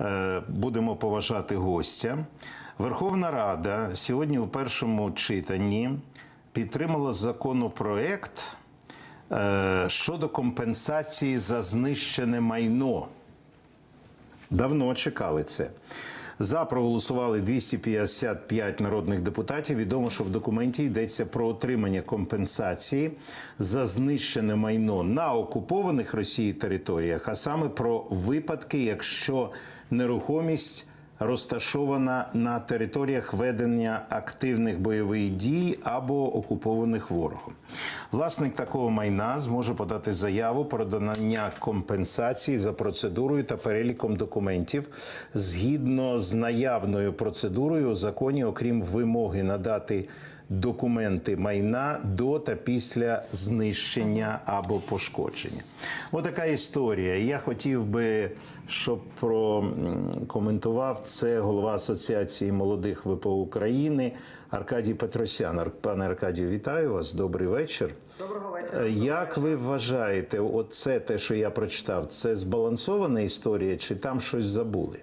е, будемо поважати гостя. Верховна Рада сьогодні у першому читанні підтримала законопроект е, щодо компенсації за знищене майно. Давно чекали це. За проголосували 255 народних депутатів. Відомо, що в документі йдеться про отримання компенсації за знищене майно на окупованих Росією територіях, а саме про випадки, якщо нерухомість розташована на територіях ведення активних бойових дій або окупованих ворогом. Власник такого майна зможе подати заяву про донання компенсації за процедурою та переліком документів згідно з наявною процедурою у законі, окрім вимоги надати документи майна до та після знищення або пошкодження. Отака історія. Я хотів би, щоб прокоментував це голова Асоціації молодих ВПО України Аркадій Петросян. Пане Аркадію, вітаю вас. Добрий вечір. Доброго вечора. Е, Як ви вважаєте, оце те, що я прочитав, це збалансована історія, чи там щось забули?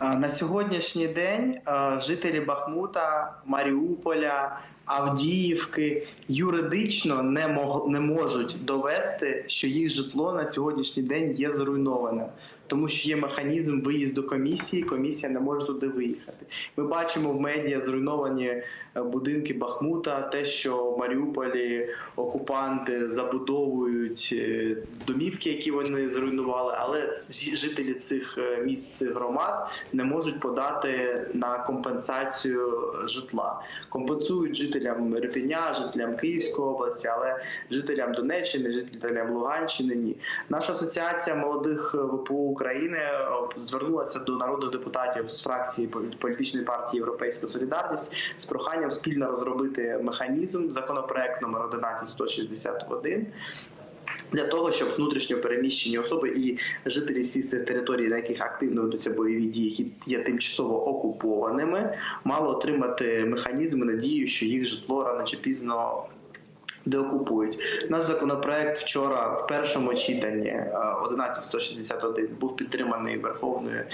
На сьогоднішній день жителі Бахмута, Маріуполя, Авдіївки юридично не мог не можуть довести, що їх житло на сьогоднішній день є зруйнованим. Тому що є механізм виїзду комісії, комісія не може туди виїхати. Ми бачимо в медіа зруйновані е, будинки Бахмута, те, що в Маріуполі окупанти забудовують е, домівки, які вони зруйнували, але жителі цих е, міст, цих громад не можуть подати на компенсацію житла. Компенсують жителям Ірпеня, жителям Київської області, але жителям Донеччини, жителям Луганщини ні. Наша асоціація молодих ВПО України е, звернулася до народних депутатів з фракції політичної партії Європейська Солідарність з проханням спільно розробити механізм законопроект номер 11161 для того, щоб внутрішньо переміщені особи і жителі всіх цих територій, на яких активно ведуться бойові дії, які є тимчасово окупованими, мали отримати механізми надію, що їх житло рано чи пізно. Деокупують наш законопроект вчора в першому читанні е, 11161 був підтриманий Верховною е,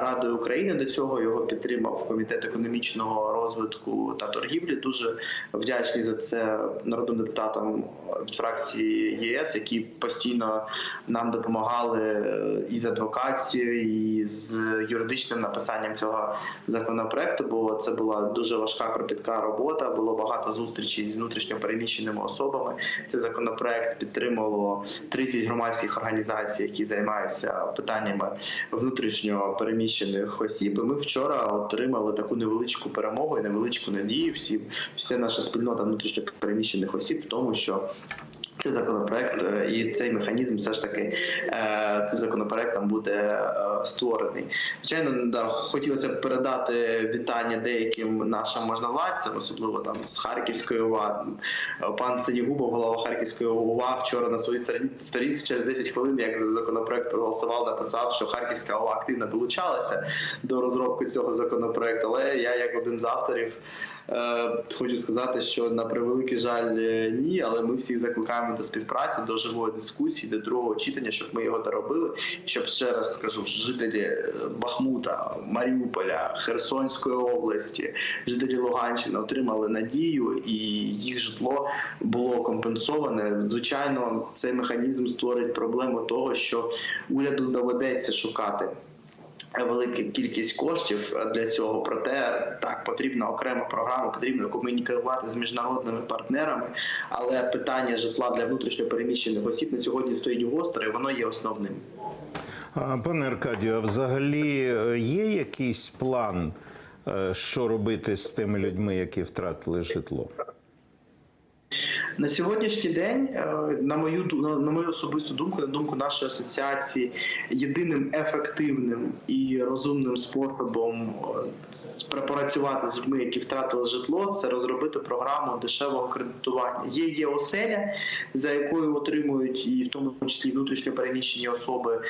Радою України. До цього його підтримав комітет економічного розвитку та торгівлі. Дуже вдячні за це народним депутатам від фракції ЄС, які постійно нам допомагали е, і з адвокацією, і з юридичним написанням цього законопроекту. Бо це була дуже важка кропітка робота. Було багато зустрічей з внутрішньо переміщеними особами. Цей законопроект підтримало 30 громадських організацій, які займаються питаннями внутрішньо переміщених осіб. І ми вчора отримали таку невеличку перемогу і невеличку надію. Всі вся наша спільнота внутрішньо переміщених осіб в тому, що цей законопроект е, і цей механізм все ж таки е, цим законопроектом буде е, створений. Звичайно, да, хотілося б передати вітання деяким нашим можновладцям, особливо там з Харківської ОВА. Пан Синігубов, голова Харківської ОВА, вчора на своїй сторінці через 10 хвилин, як законопроект проголосував, написав, що Харківська ОВА активно долучалася до розробки цього законопроекту. Але я, як один з авторів, Хочу сказати, що на превеликий жаль е, ні, але ми всіх закликаємо до співпраці, до живої дискусії, до другого читання, щоб ми його доробили. Щоб ще раз скажу, жителі е, Бахмута, Маріуполя, Херсонської області, жителі Луганщини отримали надію, і їх житло було компенсоване. Звичайно, цей механізм створить проблему того, що уряду доведеться шукати велика кількість коштів для цього. Проте так потрібна окрема програма, потрібно комунікувати з міжнародними партнерами. Але питання житла для внутрішньо переміщених осіб на сьогодні стоїть гостро, і воно є основним. Пане Аркадію, а взагалі е, є якийсь план, е, що робити з тими людьми, які втратили житло? На сьогоднішній день, е, на мою на мою особисту думку, на думку нашої асоціації, єдиним ефективним і розумним способом е, з людьми, які втратили житло, це розробити програму дешевого кредитування. Є є оселя, за якою отримують і в тому числі внутрішньо переміщені особи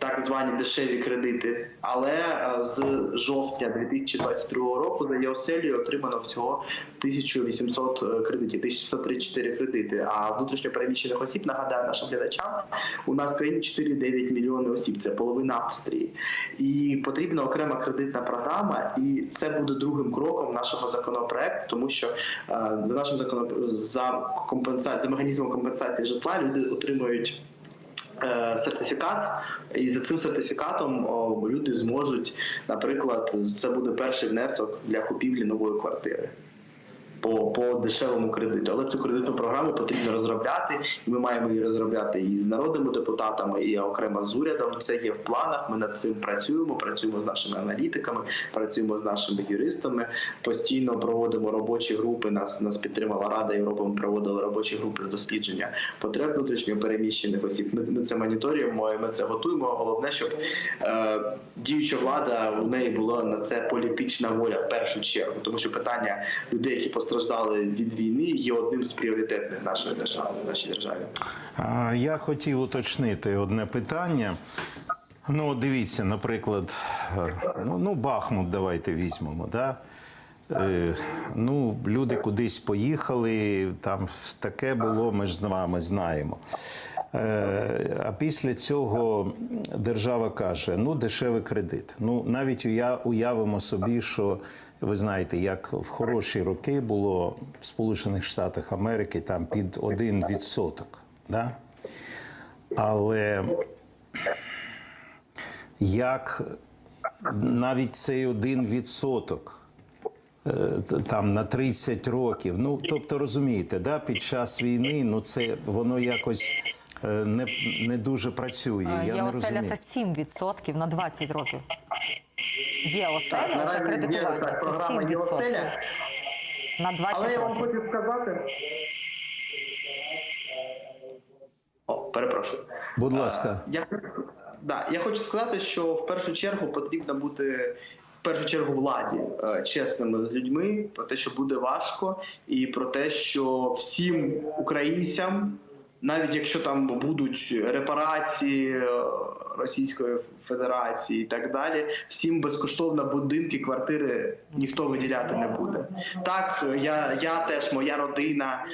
так звані дешеві кредити. Але е, з жовтня 2022 року за ЄОСЕЛію отримано всього 1800 кредитів, 1134 кредити. А внутрішньо переміщених осіб нагадаю нашим глядачам. У нас в країні 4,9 мільйони осіб. Це половина Австрії, і потрібна окрема кредитна програма. І це буде другим кроком нашого законопроекту, тому що е, за нашим законом за компенсацію за механізмом компенсації житла люди отримують. Е, Сертифікат, і за цим сертифікатом люди зможуть, наприклад, це буде перший внесок для купівлі нової квартири по, по дешевому кредиту. Але цю кредитну програму потрібно розробляти, і ми маємо її розробляти і з народними депутатами, і окремо з урядом. Це є в планах. Ми над цим працюємо. Працюємо з нашими аналітиками, працюємо з нашими юристами. Постійно проводимо робочі групи. Нас нас підтримала Рада Європи. Ми проводили робочі групи з дослідження потреб внутрішньо переміщених осіб. Ми, ми це моніторюємо, ми це готуємо. Головне, щоб е, діюча влада у неї була на це політична воля в першу чергу, тому що питання людей, які постраждали від війни, є одним з пріоритетних нашої держави, нашій державі. Я хотів уточнити одне питання. Ну, дивіться, наприклад, е, ну, ну Бахмут, давайте візьмемо. Да? Е, ну, люди кудись поїхали, там таке було, ми ж з вами знаємо. Е, а після цього держава каже: ну, дешевий кредит. Ну, навіть уявимо собі, що ви знаєте, як в хороші роки було в Сполучених Штатах Америки там під 1%. Да? Але як навіть цей один відсоток е, там на 30 років. Ну тобто розумієте, да, під час війни ну це воно якось е, не, не дуже працює. Я Є не оселя розумію. це 7% на 20 років. Є оселя, це кредитування, це 7% на 20 Але я вам років. хочу сказати. О, перепрошую. Будь ласка. Я, да, я хочу сказати, що в першу чергу потрібно бути в першу чергу владі е, чесними з людьми про те, що буде важко, і про те, що всім українцям, навіть якщо там будуть репарації е, Російської Федерації і так далі, всім безкоштовно будинки, квартири ніхто виділяти не буде. Так, я, я теж, моя родина,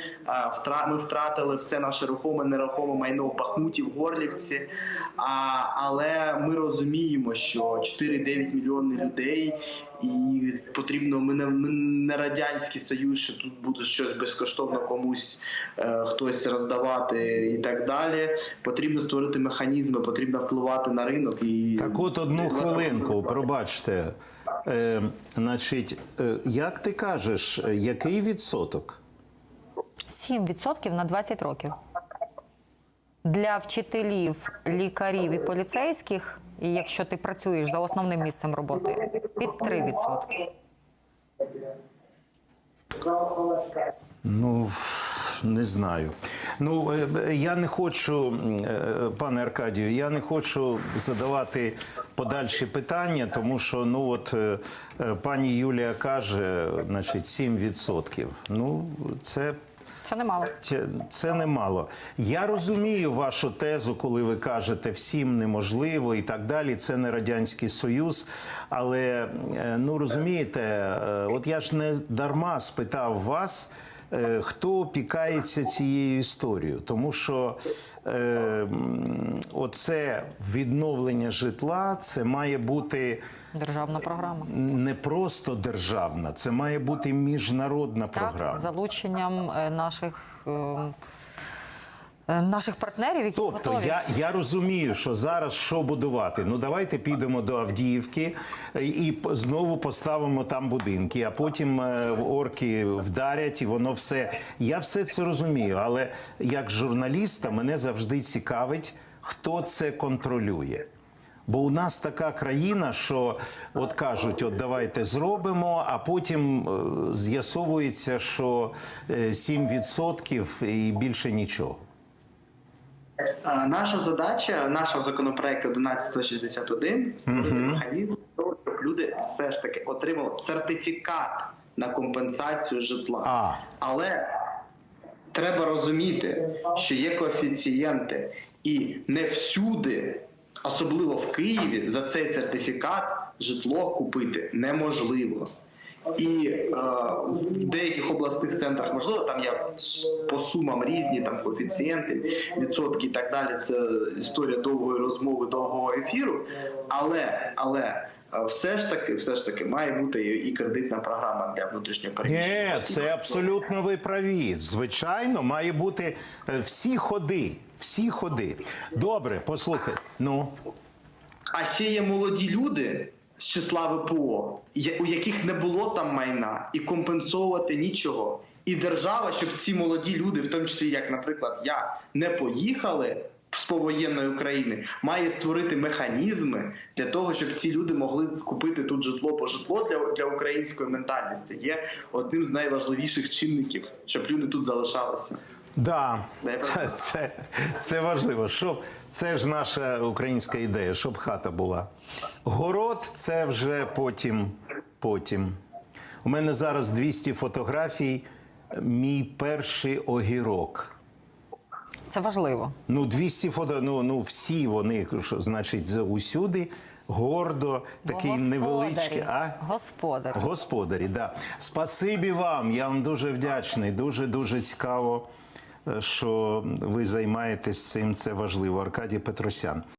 ми втратили все наше рухоме, нерухоме майно в Бахмуті, в Горлівці. А, але ми розуміємо, що 4-9 мільйони людей, і потрібно ми не, ми не радянський союз, що тут буде щось безкоштовно комусь е, хтось роздавати і так далі. Потрібно створити механізми, потрібно впливати на ринок і Так, от одну хвилинку, пробачте. Е, значить, е, як ти кажеш, який відсоток? 7% на 20 років. Для вчителів, лікарів і поліцейських, і якщо ти працюєш за основним місцем роботи, під 3%. Ну, не знаю. Ну, е, я не хочу, е, пане Аркадію, я не хочу задавати подальші питання, тому що ну от е, е, пані Юлія каже, значить, 7%. Ну, це Це немало. це, це немало. Я розумію вашу тезу, коли ви кажете всім неможливо і так далі. Це не радянський союз. Але е, ну розумієте, е, от я ж не дарма спитав вас. Е, Хто опікається цією історією? Тому що е, оце відновлення житла це має бути Державна програма. не просто державна, це має бути міжнародна програма. Так, з залученням е, наших, е, е, наших партнерів, які Тобто готові. я, я розумію, що зараз що будувати. Ну давайте підемо до Авдіївки і і знову поставимо там будинки, а потім е, орки вдарять, і воно все. Я все це розумію, але як журналіста мене завжди цікавить, хто це контролює. Бо у нас така країна, що от кажуть, от давайте зробимо, а потім е, з'ясовується, що е, 7% і більше нічого. Наша задача нашого законопроекту 1161 створити механізм, того, щоб люди все ж таки отримали сертифікат на компенсацію житла. А. Але треба розуміти, що є коефіцієнти, і не всюди особливо в Києві, за цей сертифікат житло купити неможливо. І е, в деяких обласних центрах можливо, там є по сумам різні там коефіцієнти, відсотки і так далі. Це історія довгої розмови, довгого ефіру. Але але е, все ж таки, все ж таки, має бути і кредитна програма для внутрішньо Ні, це абсолютно ви праві. Звичайно, має бути е, всі ходи. Всі ходи. Добре, послухай. Ну А ще є молоді люди з числа ВПО, у яких не було там майна, і компенсовувати нічого. І держава, щоб ці молоді люди, в тому числі, як, наприклад, я, не поїхали з повоєнної України, має створити механізми для того, щоб ці люди могли купити тут житло, бо житло для, для української ментальності є одним з найважливіших чинників, щоб люди тут залишалися. Да, це, це, це важливо. Щоб це ж наша українська ідея, щоб хата була. Город це вже потім. потім. У мене зараз 200 фотографій. Мій перший огірок. Це важливо. Ну, 200 фото, ну, ну всі вони, що значить, усюди гордо, такий Бо невеличкий. А? Господарі. Господарі, да. Спасибі вам. Я вам дуже вдячний. Дуже дуже цікаво, що ви займаєтесь цим. Це важливо. Аркадій Петросян.